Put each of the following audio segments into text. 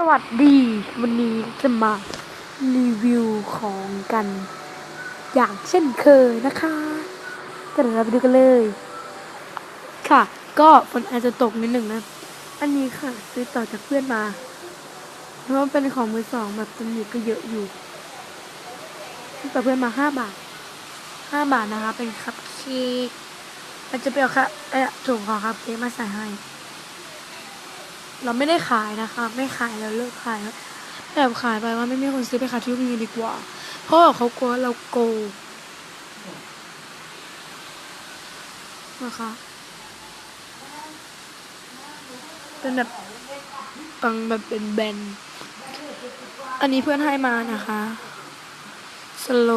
สวัสดีวันนี้จะมารีวิวของกัน อย่างเช่นเคยนะคะก็เดี๋ยวเราไปดูกันเลย ค่ะ ก็ฝนอาจจะตกนิดหนึ่งนะ อันนี้ค่ะ ซื้อต่อจากเพื่อนมา เพราะว่าเป็นของมือสองแบบตำหนิก็เยอะอยู่ซื้อต่อเพื่อนมาห้าบาทห้าบาทนะคะ เป็นคัพเค้กมันจะไปเอาค่ะเอ๊ะถุงของคัพเค้กมาใส่ให้ เราไม่ได้ขายนะคะ ไม่ขายแล้วเลิกขายแล้วแบบขายไปว่าไม่มีคนซื้อไปขายที่โรงเรียนดีกว่า เพราะว่าเขากลัวเราโกงนะคะเป็นแบบตังแบบเป็นแบน อันนี้เพื่อนให้มานะคะสโล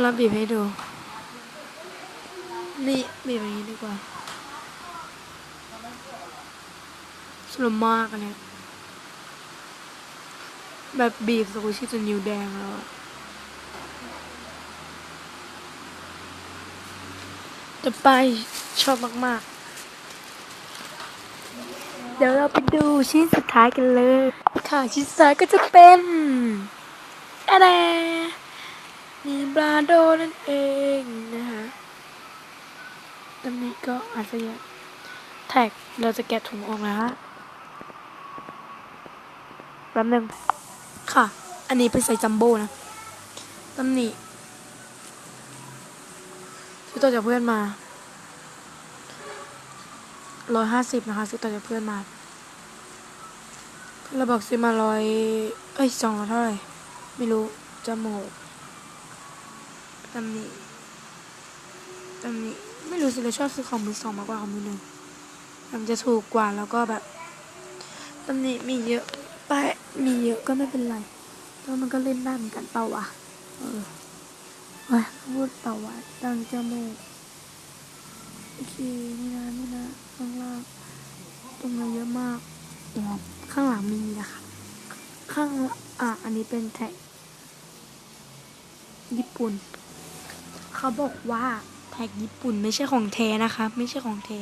เราบีบให้ดู นี่บีบอย่างนี้ดีกว่า สโลมากอันเนี้ยแบบบีบสกุชิจนนิ้วแดงแล้วจะไปชอบมาก ๆ เดี๋ยวเราไปดูชิ้นสุดท้ายกันเลย ค่ะชิ้นสุดท้ายก็จะเป็นอะไรมีบราโดนั่นเองนะคะตรงนี้ก็อาจจะยังแท็กเราจะแกะถุงออกนะคะ ป๊บหนึง ค่ะ อันนี้เป็นไซส์จัมโบ้นะตำหนิซื้อต่อจากเพื่อนมาร้อยห้าสิบนะคะซื้อต่อจากเพื่อนมาเราบอกซื้อมาร้อยเอ้ยสองร้อยเท่าไหร่ไม่รู้จมูกตำหนิตำหนิไม่รู้สิเราชอบซื้อของมือสองมากกว่าของมือหนึ่งมันจะถูกกว่าแล้วก็แบบตำหนิมีเยอะ ไปมีเยอะก็ไม่เป็นไรแล้วมันก็เล่นได้เหมือนกันเปล่าวะ เออเว้ยพูดเปล่าวะดังจมูกโอเคนี่นะนี่นะข้างล่างตรงนี้เยอะมากเดี๋ยวข้างหลังมีนะคะข้างอะอันนี้เป็นแท็กญี่ปุ่น เขาบอกว่าแท็กญี่ปุ่นไม่ใช่ของแท้นะคะ ไม่ใช่ของแท้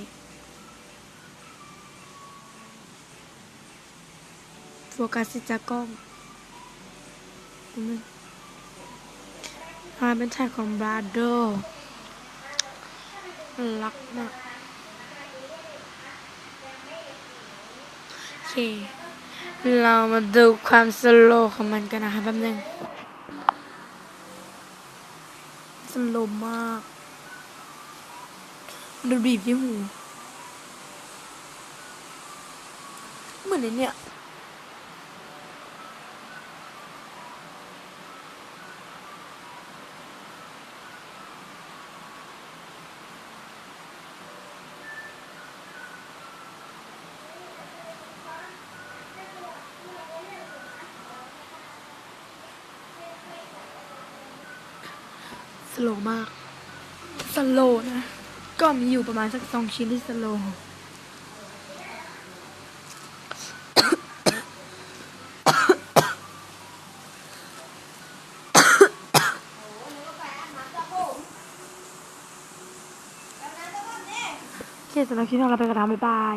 โฟกัสสิจากกล้องมาเป็นแท็กของบราโดรักมากโอเค เรามาดูความสโลว์ของมันกันนะคะแป๊บนึงสโลว์มาก ดูบีบที่หูเหมือนไอ้เนี่ย สโลมากสโลนะ ก็มีอยู่ประมาณสักสองชิ้นที่สโลว์โอเคสำหรับคลิปนี้เราไปกันแล้วบ๊ายบาย